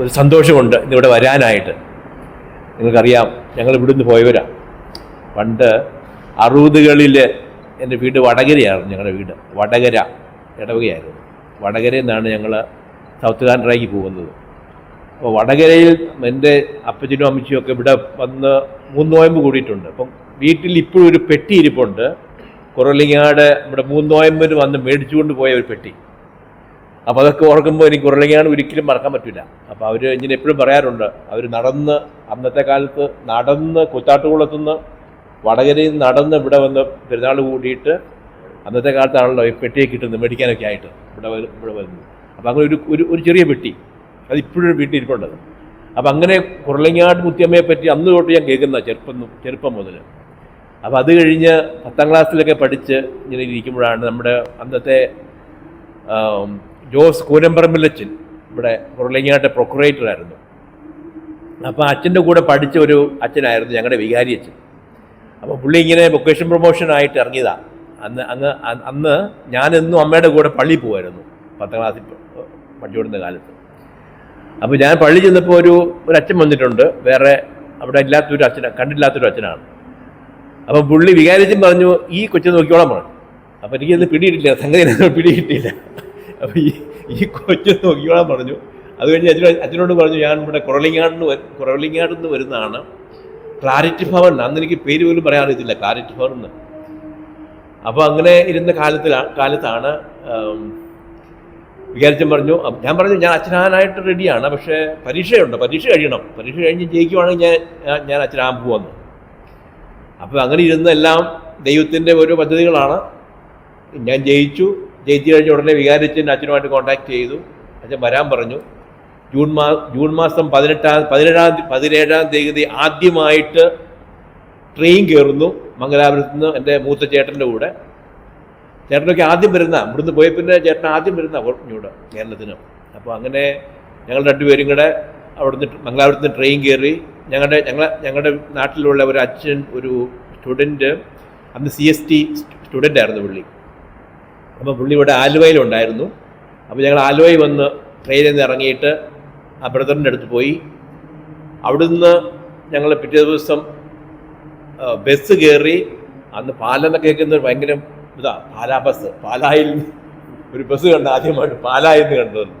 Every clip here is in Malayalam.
ഒരു സന്തോഷമുണ്ട് ഇന്നിവിടെ വരാനായിട്ട്. നിങ്ങൾക്കറിയാം ഞങ്ങൾ ഇവിടുന്ന് പോയവരാ. പണ്ട് അറുപതുകളിൽ എന്റെ വീട് വടകരയായിരുന്നു ഞങ്ങളുടെ വീട്. വടകര ഇടവകയായിരുന്നു. വടകരയിൽ നിന്നാണ് ഞങ്ങൾ സൗത്ത് കാനഡയ്ക്ക് പോകുന്നത്. അപ്പോൾ വടകരയിൽ എന്റെ അപ്പച്ചനും അമ്മച്ചിയും ഒക്കെ ഇവിടെ വന്ന് മൂന്ന് നോയമ്പ് കൂടിയിട്ടുണ്ട്. അപ്പം വീട്ടിൽ ഇപ്പോഴും ഒരു പെട്ടി ഇരിപ്പുണ്ട്. കുറലിങ്ങാട് ഇവിടെ മൂന്ന് നോയമ്പിന് വന്ന് മേടിച്ചുകൊണ്ട് പോയ ഒരു പെട്ടി. അപ്പോൾ അതൊക്കെ ഓർക്കുമ്പോൾ എനിക്ക് ഉരുളങ്ങാണ് ഒരിക്കലും മറക്കാൻ പറ്റില്ല അപ്പോൾ അവർ ഇങ്ങനെ എപ്പോഴും പറയാറുണ്ട്. അവർ നടന്ന് അന്നത്തെ കാലത്ത് നടന്ന് കുത്താട്ടുകുളത്തുനിന്ന് വടകരയിൽ നിന്ന് നടന്ന് ഇവിടെ വന്ന് പെരുന്നാൾ കൂടിയിട്ട് അന്നത്തെ കാലത്താണല്ലോ ഈ പെട്ടിയെ കിട്ടുന്നത് മേടിക്കാനൊക്കെ ആയിട്ട് ഇവിടെ ഇവിടെ വരുന്നത് അപ്പോൾ അങ്ങനെ ഒരു ഒരു ഒരു ചെറിയ പെട്ടി. അത് ഇപ്പോഴും വീട്ടിൽ ഇരിപ്പുണ്ടത് അപ്പോൾ അങ്ങനെ കുറളിങ്ങാട് മുത്തിയമ്മയെ പറ്റി അന്ന് തൊട്ട് ഞാൻ കേൾക്കുന്ന ചെറുപ്പം ചെറുപ്പം മുതൽ അപ്പോൾ അത് കഴിഞ്ഞ് പത്താം ക്ലാസ്സിലൊക്കെ പഠിച്ച് ഇങ്ങനെ ഇരിക്കുമ്പോഴാണ് നമ്മുടെ അന്നത്തെ ജോസ് കൂനമ്പറമ്പിലച്ചൻ ഇവിടെ കുറലങ്ങാട്ടെ പ്രൊക്കുറേറ്റർ ആയിരുന്നു. അപ്പോൾ അച്ഛന്റെ കൂടെ പഠിച്ച ഒരു അച്ഛനായിരുന്നു ഞങ്ങളുടെ വികാരി അച്ഛൻ. അപ്പോൾ പുള്ളി ഇങ്ങനെ വൊക്കേഷൻ പ്രൊമോഷൻ ആയിട്ട് ഇറങ്ങിയതാണ് അന്ന് അങ്ങ് അന്ന് ഞാനെന്നും അമ്മയുടെ കൂടെ പള്ളിയിൽ പോകുമായിരുന്നു പത്താം ക്ലാസ്സിൽ പഠിച്ചുകൊടുന്ന കാലത്ത്. അപ്പോൾ ഞാൻ പള്ളി ചെന്നപ്പോൾ ഒരു ഒരു അച്ഛൻ വന്നിട്ടുണ്ട് വേറെ അവിടെ ഇല്ലാത്തൊരു അച്ഛന കണ്ടില്ലാത്തൊരു അച്ഛനാണ്. അപ്പം പുള്ളി വികാരിച്ചും പറഞ്ഞു ഈ കൊച്ചു നോക്കിയോളാൻ പറഞ്ഞു അപ്പോൾ എനിക്കത് പിടിയിട്ടില്ല സംഗതി എന്നാ പിടിയിട്ടില്ല അപ്പം ഈ ഈ കൊച്ചു നോക്കിയോളാൻ പറഞ്ഞു. അത് കഴിഞ്ഞ് അച്ഛനോ അച്ഛനോട് പറഞ്ഞു ഞാൻ ഇവിടെ കുറളിങ്ങാടിന് കുറളിങ്ങാട് നിന്ന് വരുന്നതാണ്. ക്ലാരിറ്റി ഭവൻ അന്ന് എനിക്ക് പേര് പോലും പറയാൻ അറിയത്തില്ല. ക്ലാരിറ്റി ഭവൻ എന്ന് അപ്പോൾ അങ്ങനെ ഇരുന്ന കാലത്തിലാണ് കാലത്താണ് ആം, വികാരിച്ചൻ പറഞ്ഞു ഞാൻ പറഞ്ഞു ഞാൻ അച്ഛനാനായിട്ട് റെഡിയാണ് പക്ഷേ പരീക്ഷയുണ്ട്. പരീക്ഷ കഴിയണം. പരീക്ഷ കഴിഞ്ഞ് ജയിക്കുവാണെങ്കിൽ ഞാൻ ഞാൻ- അച്ഛനാൻ പോവാന്ന്. അപ്പോൾ അങ്ങനെ ഇരുന്ന എല്ലാം ദൈവത്തിന്റെ ഓരോ പദ്ധതികളാണ്. ഞാൻ ജയിച്ചു. ജയിച്ചു കഴിഞ്ഞ ഉടനെ വികാരിച്ചൻ അച്ഛനുമായിട്ട് കോൺടാക്ട് ചെയ്തു. അച്ഛൻ വരാൻ പറഞ്ഞു. ജൂൺ മാ ജൂൺ മാസം പതിനെട്ടാം പതിനേഴാം പതിനേഴാം തീയതി ആദ്യമായിട്ട് ട്രെയിൻ കയറുന്നു മംഗലാപുരത്ത് നിന്ന് എന്റെ മൂത്ത ചേട്ടന്റെ കൂടെ. ചേട്ടനൊക്കെ ആദ്യം വരുന്ന ഇവിടുന്ന് പോയ പിന്നെ ചേട്ടൻ ആദ്യം വരുന്ന ഇവിടെ കേരളത്തിന്. അപ്പോൾ അങ്ങനെ ഞങ്ങൾ രണ്ടുപേരും കൂടെ അവിടുന്ന് മംഗലാപുരത്ത് നിന്ന് ട്രെയിൻ കയറി ഞങ്ങളുടെ ഞങ്ങളെ ഞങ്ങളുടെ നാട്ടിലുള്ള ഒരു അച്ഛൻ ഒരു സ്റ്റുഡന്റ് അന്ന് സി എസ് ടി സ്റ്റുഡന്റ് ആയിരുന്നു പുള്ളി. അപ്പോൾ പുള്ളി ഇവിടെ ആലുവയിലുണ്ടായിരുന്നു അപ്പോൾ ഞങ്ങൾ ആലുവയിൽ വന്ന് ട്രെയിനിൽ നിന്ന് ഇറങ്ങിയിട്ട് ആ ബ്രദറിന്റെ അടുത്ത് പോയി. അവിടുന്ന് ഞങ്ങൾ പിറ്റേ ദിവസം ബസ് കയറി അന്ന് പാലെന്ന് കേൾക്കുന്നത് ഭയങ്കര ഇതാ പാലാ ബസ്. പാലായിൽ ഒരു ബസ് കണ്ട ആദ്യമായിട്ട് പാലായിൽ എന്ന് കണ്ടത്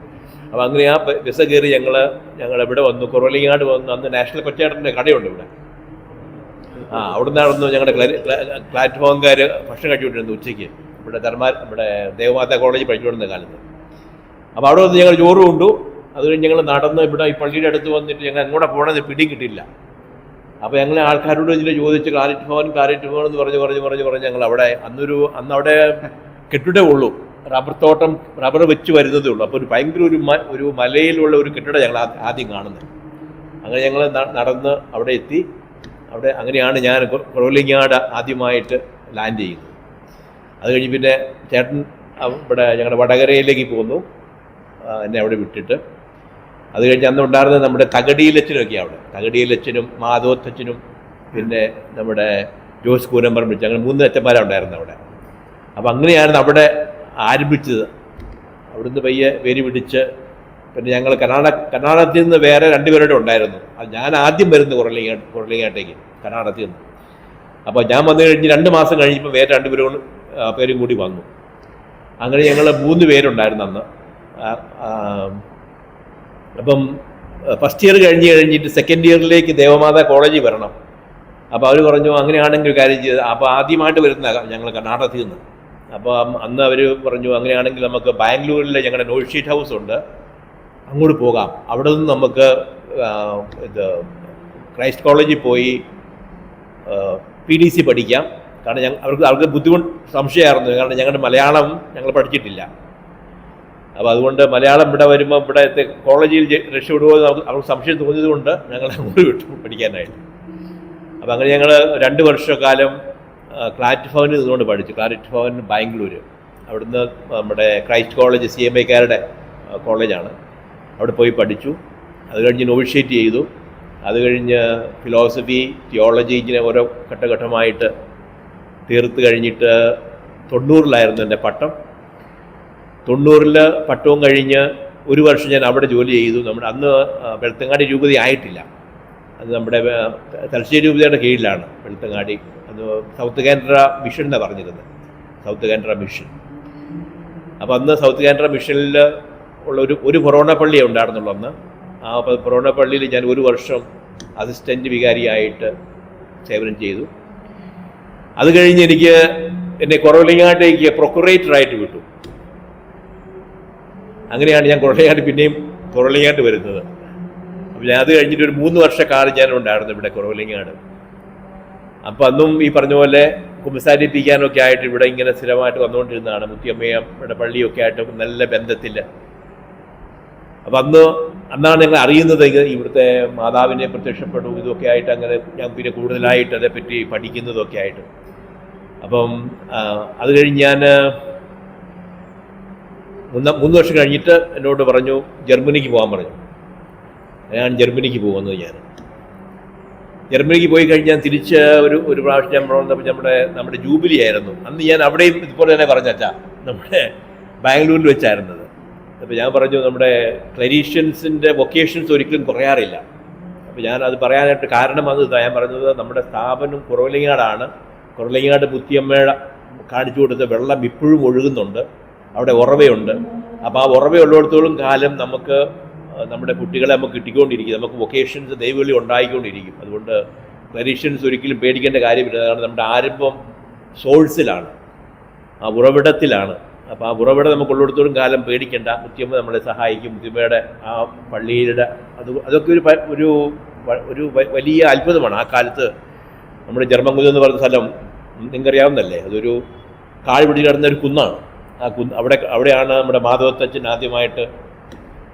അപ്പോൾ അങ്ങനെ ആ ബസ് കയറി ഞങ്ങൾ ഞങ്ങൾ ഇവിടെ വന്നു? കുറവലിങ്ങാട് വന്നു അന്ന് നാഷണൽ കൊച്ചേട്ടന്റെ കടയുണ്ട് ഇവിടെ. ആ അവിടെ നിന്നായിരുന്നു ഞങ്ങളുടെ പ്ലാറ്റ്ഫോംകാർ ഭക്ഷണം കഴിച്ചുകൊണ്ടിരുന്നത് ഉച്ചയ്ക്ക്. ഇവിടെ ധർമ്മ ഇവിടെ ദേവമാതാ കോളേജ് പഠിച്ചുകൊണ്ടിരുന്ന കാലത്ത്. അപ്പോൾ അവിടെ വന്ന് ഞങ്ങൾ ചോറ് കൊണ്ടു. അത് കഴിഞ്ഞ് ഞങ്ങൾ നടന്ന് ഇവിടെ ഈ പള്ളിയുടെ അടുത്ത് വന്നിട്ട് ഞങ്ങൾ അങ്ങോട്ട് പോകണമെന്ന് പിടിയും കിട്ടില്ല അപ്പോൾ ഞങ്ങൾ ആൾക്കാരോട് ഇതിൽ ചോദിച്ച് കാരറ്റ് ഭവൻ കാരറ്റ് ഭവൻ എന്ന് പറഞ്ഞ് പറഞ്ഞ് പറഞ്ഞ് പറഞ്ഞ് ഞങ്ങൾ അവിടെ അന്നൊരു അന്നവിടെ കെട്ടിടേ ഉള്ളൂ. റബ്ബർ തോട്ടം റബ്ബർ വെച്ച് വരുന്നതേ ഉള്ളൂ. അപ്പോൾ ഒരു ഭയങ്കര ഒരു ഒരു മലയിലുള്ള ഒരു കെട്ടിടം ഞങ്ങൾ ആദ്യം കാണുന്നത്. അങ്ങനെ ഞങ്ങൾ നടന്ന് അവിടെ എത്തി. അവിടെ അങ്ങനെയാണ് ഞാൻ കുറവലിങ്ങാട് ആദ്യമായിട്ട് ലാൻഡ് ചെയ്യുന്നത്. അത് കഴിഞ്ഞ് പിന്നെ ചേട്ടൻ ഇവിടെ ഞങ്ങളുടെ വടകരയിലേക്ക് പോന്നു എന്നെ അവിടെ വിട്ടിട്ട്. അത് കഴിഞ്ഞ് അന്ന് ഉണ്ടായിരുന്നത് നമ്മുടെ തകടിയിലച്ചനൊക്കെ അവിടെ. തകടിയിലച്ചനും മാധവത്തച്ഛനും പിന്നെ നമ്മുടെ ജോസ് കൂനമ്പറം വിളിച്ച് അങ്ങനെ മൂന്ന് അച്ഛന്മാരാണ് ഉണ്ടായിരുന്നത് അവിടെ. അപ്പം അങ്ങനെയായിരുന്നു അവിടെ ആരംഭിച്ചത്. അവിടുന്ന് പയ്യെ വേരി പിടിച്ച് പിന്നെ ഞങ്ങൾ കർണാടക കർണാടകത്തിൽ നിന്ന് വേറെ രണ്ടുപേരുടെ ഉണ്ടായിരുന്നു. അത് ഞാൻ ആദ്യം വരുന്നു കുറലിങ്ങാട്ട് കുറലിങ്ങാട്ടേക്ക് കർണാടകത്തിൽ നിന്ന്. അപ്പോൾ ഞാൻ വന്നു കഴിഞ്ഞ് രണ്ട് മാസം കഴിഞ്ഞപ്പോൾ വേറെ രണ്ടുപേരും പേരും കൂടി വന്നു. അങ്ങനെ ഞങ്ങൾ മൂന്ന് പേരുണ്ടായിരുന്നു അന്ന്. അപ്പം ഫസ്റ്റ് ഇയർ കഴിഞ്ഞ് കഴിഞ്ഞിട്ട് സെക്കൻഡ് ഇയറിലേക്ക് ദേവമാതാ കോളേജിൽ വരണം. അപ്പോൾ അവർ പറഞ്ഞു അങ്ങനെയാണെങ്കിൽ കാര്യം ചെയ്ത് അപ്പോൾ ആദ്യമായിട്ട് വരുന്ന ഞങ്ങൾ കർണാടകത്തിൽ നിന്ന്. അപ്പോൾ അന്ന് അവർ പറഞ്ഞു അങ്ങനെയാണെങ്കിൽ നമുക്ക് ബാംഗ്ലൂരിലെ ഞങ്ങളുടെ നോൾ ഷീറ്റ് ഹൗസ് ഉണ്ട്. അങ്ങോട്ട് പോകാം. അവിടെ നിന്ന് നമുക്ക് ഇത് ക്രൈസ്റ്റ് കോളേജിൽ പോയി പി ഡി സി പഠിക്കാം. കാരണം ഞങ്ങൾ അവർക്ക് അവർക്ക് ബുദ്ധിമുട്ട് സംശയമായിരുന്നു. കാരണം ഞങ്ങളുടെ മലയാളം ഞങ്ങൾ പഠിച്ചിട്ടില്ല. അപ്പോൾ അതുകൊണ്ട് മലയാളം ഇവിടെ വരുമ്പോൾ ഇവിടത്തെ കോളേജിൽ രക്ഷപ്പെടുമോ എന്ന് അവർക്ക് സംശയം തോന്നിയതുകൊണ്ട് ഞങ്ങൾ അങ്ങോട്ട് വിട്ടു പഠിക്കാനായിട്ട്. അപ്പോൾ അങ്ങനെ ഞങ്ങൾ രണ്ട് വർഷക്കാലം ക്ലാറ്റ് ഭവനിൽ നിന്നുകൊണ്ട് പഠിച്ചു. ക്ലാറ്റ് ഭവൻ ബാംഗ്ലൂർ അവിടുന്ന് നമ്മുടെ ക്രൈസ്റ്റ് കോളേജ് സി എം ഐക്കാരുടെ കോളേജാണ്. അവിടെ പോയി പഠിച്ചു. അത് കഴിഞ്ഞ് നോവിഷ്യേറ്റ് ചെയ്തു. അത് കഴിഞ്ഞ് ഫിലോസഫി തിയോളജി ഇങ്ങനെ ഓരോ ഘട്ടഘട്ടമായിട്ട് തീർത്ത് കഴിഞ്ഞിട്ട് തൊണ്ണൂറിലായിരുന്നു എന്റെ പട്ടം. തൊണ്ണൂറിൽ പട്ടവും കഴിഞ്ഞ് ഒരു വർഷം ഞാൻ അവിടെ ജോലി ചെയ്തു. നമ്മുടെ അന്ന് വെളുത്തങ്ങാടി രൂപതി ആയിട്ടില്ല. അത് നമ്മുടെ തലശ്ശേരി രൂപതയുടെ കീഴിലാണ് വെളുത്തങ്ങാടി. അത് സൗത്ത് കാനറ മിഷൻ എന്നാണ് പറഞ്ഞിരുന്നത് സൗത്ത് കാനറ മിഷൻ. അപ്പോൾ അന്ന് സൗത്ത് കാനറ മിഷനിൽ ഉള്ള ഒരു ഒരു കൊറോണ പള്ളിയേ ഉണ്ടായിരുന്നുള്ളൂ അന്ന്. ആ ഫൊറോണ പള്ളിയിൽ ഞാൻ ഒരു വർഷം അസിസ്റ്റന്റ് വികാരിയായിട്ട് സേവനം ചെയ്തു. അത് കഴിഞ്ഞ് എനിക്ക് എന്നെ പ്രൊക്കുറേറ്റർ ആയിട്ട് വിട്ടു. അങ്ങനെയാണ് ഞാൻ കുറവിലങ്ങാട്ട് പിന്നെയും കുറവിലങ്ങാട്ട് വരുന്നത്. അപ്പോൾ ഞാൻ അത് കഴിഞ്ഞിട്ട് ഒരു മൂന്ന് വർഷക്കാലം ഞാൻ ഉണ്ടായിരുന്നു ഇവിടെ കുറവിലങ്ങാട് അപ്പോൾ അന്നും ഈ പറഞ്ഞ പോലെ കുമ്പസാരിപ്പിക്കാനൊക്കെ ആയിട്ട് ഇവിടെ ഇങ്ങനെ സ്ഥിരമായിട്ട് വന്നുകൊണ്ടിരുന്നതാണ്. മുത്തിയമ്മയുടെ പള്ളിയൊക്കെ ആയിട്ട് നല്ല ബന്ധത്തിൽ അപ്പം അന്ന് അന്നാണ് ഞങ്ങൾ അറിയുന്നത് ഇവിടുത്തെ മാതാവിനെ പ്രത്യക്ഷപ്പെടും ഇതൊക്കെ ആയിട്ട് അങ്ങനെ ഞാൻ പിന്നെ കൂടുതലായിട്ട് അതേപ്പറ്റി പഠിക്കുന്നതൊക്കെ ആയിട്ട്. അപ്പം അത് കഴിഞ്ഞ് ഞാൻ മൂന്ന് മൂന്ന് വർഷം കഴിഞ്ഞിട്ട് എന്നോട് പറഞ്ഞു ജർമ്മനിക്ക് പോകാൻ പറഞ്ഞു. ഞാൻ ജർമ്മനിക്ക് പോകുന്നത് ഞാൻ. ജർമ്മനിക്ക് പോയി കഴിഞ്ഞാൽ തിരിച്ച് ഒരു ഒരു പ്രാവശ്യം ഞാൻ വന്നപ്പോൾ നമ്മുടെ നമ്മുടെ ജൂബിലി ആയിരുന്നു. അന്ന് ഞാൻ അവിടെയും ഇതുപോലെ തന്നെ പറഞ്ഞാ നമ്മുടെ ബാംഗ്ലൂരിൽ വെച്ചായിരുന്നത്. അപ്പോൾ ഞാൻ പറഞ്ഞു നമ്മുടെ ക്ലരീഷ്യൻസിന്റെ വൊക്കേഷൻസ് ഒരിക്കലും കുറയാറില്ല. അപ്പോൾ ഞാൻ അത് പറയാനായിട്ട് കാരണം അത് ഞാൻ പറഞ്ഞത് നമ്മുടെ സ്ഥാപനം കുറവലിങ്ങാടാണ്. കുറവലിങ്ങാട് പുത്തിയമ്മയുടെ കാണിച്ചു കൊടുത്ത വെള്ളം ഇപ്പോഴും ഒഴുകുന്നുണ്ട്. അവിടെ ഉറവയുണ്ട്. അപ്പോൾ ആ ഉറവയുള്ളിടത്തോളം കാലം നമുക്ക് നമ്മുടെ കുട്ടികളെ നമുക്ക് കിട്ടിക്കൊണ്ടിരിക്കും. നമുക്ക് വൊക്കേഷൻസ് ദൈവവിളി ഉണ്ടായിക്കൊണ്ടിരിക്കും. അതുകൊണ്ട് പരീക്ഷൻസ് ഒരിക്കലും പേടിക്കേണ്ട കാര്യമില്ല. കാരണം നമ്മുടെ ആരംഭം സോഴ്സിലാണ് ആ ഉറവിടത്തിലാണ്. അപ്പോൾ ആ ഉറവിടം നമുക്ക് ഉള്ളിടത്തോളം കാലം പേടിക്കേണ്ട. മുത്തിയമ്മ നമ്മളെ സഹായിക്കും. മുത്തിയമ്മയുടെ ആ പള്ളിയുടെ അത് അതൊക്കെ ഒരു ഒരു ഒരു വലിയ അത്ഭുതമാണ്. ആ കാലത്ത് നമ്മുടെ ജർമ്മൻകുന്ന് എന്ന് പറയുന്ന സ്ഥലം നിങ്ങൾക്കറിയാവുന്നല്ലേ അതൊരു കാഴ് പിടിച്ച് കിടന്ന ഒരു കുന്നാണ്. ആ കുന്ന് അവിടെ അവിടെയാണ് നമ്മുടെ മാധവത്തച്ഛൻ ആദ്യമായിട്ട്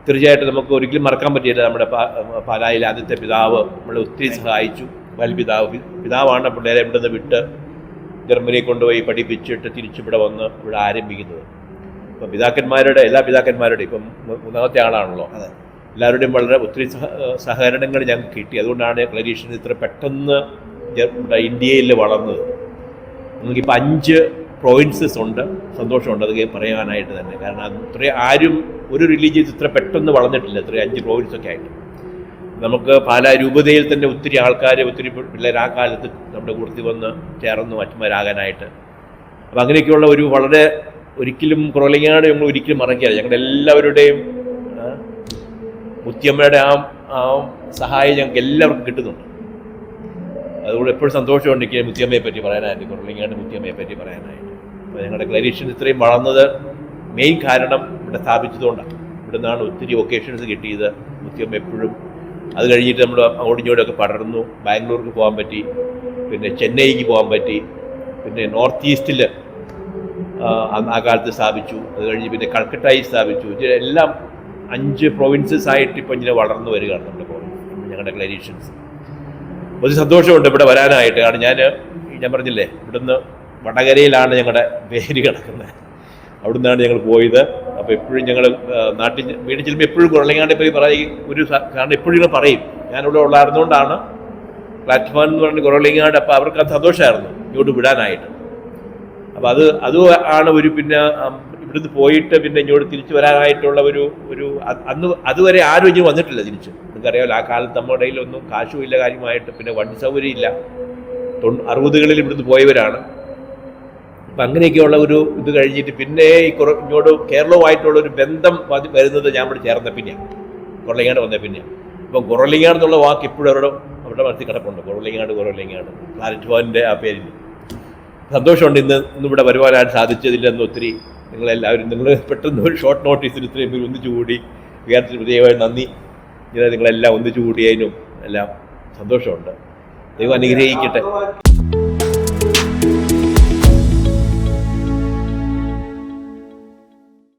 തീർച്ചയായിട്ടും നമുക്ക് ഒരിക്കലും മറക്കാൻ പറ്റിയില്ല നമ്മുടെ പാലായിൽ പാലായിലെ ആദ്യത്തെ പിതാവ് നമ്മളെ ഒത്തിരി സഹായിച്ചു. വൽപിതാവ് പിതാവ് പിതാവാണ് പിള്ളേരെ ഇവിടെ നിന്ന് വിട്ട് ജർമ്മനിയെ കൊണ്ടുപോയി പഠിപ്പിച്ചിട്ട് തിരിച്ചിവിടെ വന്ന് ഇവിടെ ആരംഭിക്കുന്നത്. ഇപ്പം പിതാക്കന്മാരുടെ എല്ലാ പിതാക്കന്മാരുടെയും ഇപ്പം മൂന്നാമത്തെ ആളാണല്ലോ. അതെ. എല്ലാവരുടെയും വളരെ ഒത്തിരി സഹ- സഹകരണങ്ങൾ ഞങ്ങൾക്ക് കിട്ടി. അതുകൊണ്ടാണ് ക്ലരീഷൻ ഇത്ര പെട്ടെന്ന് ഇന്ത്യയിൽ വളർന്നത്. നമുക്കിപ്പോൾ അഞ്ച് പ്രോവിൻസസ് ഉണ്ട്. സന്തോഷമുണ്ട് അതൊക്കെ പറയാനായിട്ട് തന്നെ. കാരണം അത് ഇത്രയും ആരും ഒരു റിലീജിയസ് ഇത്ര പെട്ടെന്ന് വളർന്നിട്ടില്ല. ഇത്രയും അഞ്ച് province ഒക്കെ ആയിട്ട്. നമുക്ക് പാലാ രൂപതയിൽ തന്നെ ഒത്തിരി ആൾക്കാർ ഒത്തിരി പിള്ളേർ ആ കാലത്ത് നമ്മുടെ കൂട്ടത്തിൽ വന്ന് ചേർന്ന് അച്ഛന്മാരാകാനായിട്ട് അപ്പം അങ്ങനെയൊക്കെയുള്ള ഒരു വളരെ ഒരിക്കലും കുറവലിങ്ങാട് ഞങ്ങൾ ഒരിക്കലും മറക്കില്ല ഞങ്ങളുടെ എല്ലാവരുടെയും മുത്തിയമ്മയുടെ ആ ആ സഹായം ഞങ്ങൾക്ക് എല്ലാവർക്കും കിട്ടുന്നുണ്ട്. അതുകൊണ്ട് എപ്പോഴും സന്തോഷമുണ്ട് എനിക്ക് മുത്തിയമ്മയെ പറ്റി പറയാനായിട്ട് കുറവലിങ്ങാട് മുത്തിയമ്മയെ പറ്റി പറയാനായിട്ട്. അപ്പോൾ ഞങ്ങളുടെ ക്ലരീഷ്യൻ ഇത്രയും വളർന്നത് മെയിൻ കാരണം ഇവിടെ സ്ഥാപിച്ചതുകൊണ്ടാണ്. ഇവിടെ നിന്നാണ് ഒത്തിരി ഒക്കേഷൻസ് കിട്ടിയത് മുത്തിയമ്മ എപ്പോഴും. അത് കഴിഞ്ഞിട്ട് നമ്മൾ അങ്ങോട്ടും പടർന്നു. ബാംഗ്ലൂർക്ക് പോകാൻ പറ്റി. പിന്നെ ചെന്നൈക്ക് പോകാൻ പറ്റി. പിന്നെ നോർത്ത് ഈസ്റ്റിൽ ആ കാലത്ത് സ്ഥാപിച്ചു. അത് കഴിഞ്ഞ് പിന്നെ കൽക്കട്ടയിൽ സ്ഥാപിച്ചു. എല്ലാം അഞ്ച് പ്രൊവിൻസസ് ആയിട്ട് ഇപ്പം ഇങ്ങനെ വളർന്നു വരികയാണ് നമ്മുടെ ഞങ്ങളുടെ ക്ലരീഷ്യൻസ് ഒരു സന്തോഷമുണ്ട് ഇവിടെ വരാനായിട്ട്. കാരണം ഞാൻ ഞാൻ പറഞ്ഞില്ലേ ഇവിടുന്ന് വടകരയിലാണ് ഞങ്ങളുടെ പേര് കിടക്കുന്നത്. അവിടുന്നാണ് ഞങ്ങൾ പോയത്. അപ്പോൾ എപ്പോഴും ഞങ്ങൾ നാട്ടിൽ വീട്ടിൽ ചെല്ലുമ്പോൾ എപ്പോഴും കുറളിങ്ങാണ്ട് പോയി പറയും ഒരു കാരണം എപ്പോഴും ഇങ്ങനെ പറയും. ഞാനിവിടെ ഉള്ളായിരുന്നുകൊണ്ടാണ് പ്ലാറ്റ്ഫോം എന്ന് പറഞ്ഞ് കുറളിങ്ങാണ്ട് അപ്പോൾ അവർക്ക് അത് സന്തോഷമായിരുന്നു ഇങ്ങോട്ട് വിടാനായിട്ട്. അപ്പോൾ അത് അത് ആണ് ഒരു പിന്നെ ഇവിടുന്ന് പോയിട്ട് പിന്നെ ഇങ്ങോട്ട് തിരിച്ചു വരാനായിട്ടുള്ള ഒരു ഒരു അന്ന് അതുവരെ ആരും ഇനി വന്നിട്ടില്ല തിരിച്ച്. നിങ്ങൾക്കറിയാമല്ലോ ആ കാലത്ത് നമ്മുടെ കാശും ഇല്ല കാര്യമായിട്ട് പിന്നെ വണ്ടി സൗകര്യം ഇല്ല. തൊണ്ണൂ അറുപതുകളിൽ ഇവിടുന്ന് പോയവരാണ്. അപ്പം അങ്ങനെയൊക്കെയുള്ള ഒരു ഇത് കഴിഞ്ഞിട്ട് പിന്നെ ഈ കുറ ഇങ്ങോട്ട് കേരളവുമായിട്ടുള്ള ഒരു ബന്ധം വരുന്നത് ഞാൻ ഇവിടെ ചേർന്ന പിന്നെയാണ് കുറലിങ്ങാട് വന്ന പിന്നെയാണ് അപ്പം കുറലിങ്ങാട് എന്നുള്ള വാക്ക് ഇപ്പോഴും അവരുടെ അവരുടെ മനസ്സിൽ കിടപ്പുണ്ട്. കുറലിങ്ങാട് കുറലിങ്ങാട് ഭവന്റെ ആ പേരിൽ. സന്തോഷമുണ്ട് ഇന്ന് ഇന്നിവിടെ വരുവാനായിട്ട് സാധിച്ചതില്ലെന്ന് ഒത്തിരി നിങ്ങളെല്ലാവരും നിങ്ങൾ പെട്ടെന്ന് ഒരു ഷോർട്ട് നോട്ടീസിൽ ഇത്രയും പേര് ഒന്നിച്ചു കൂടി പ്രത്യേകമായി നന്ദി. ഇങ്ങനെ നിങ്ങളെല്ലാം ഒന്നിച്ചു കൂടിയതിനും എല്ലാം സന്തോഷമുണ്ട്. ദൈവം അനുഗ്രഹിക്കട്ടെ.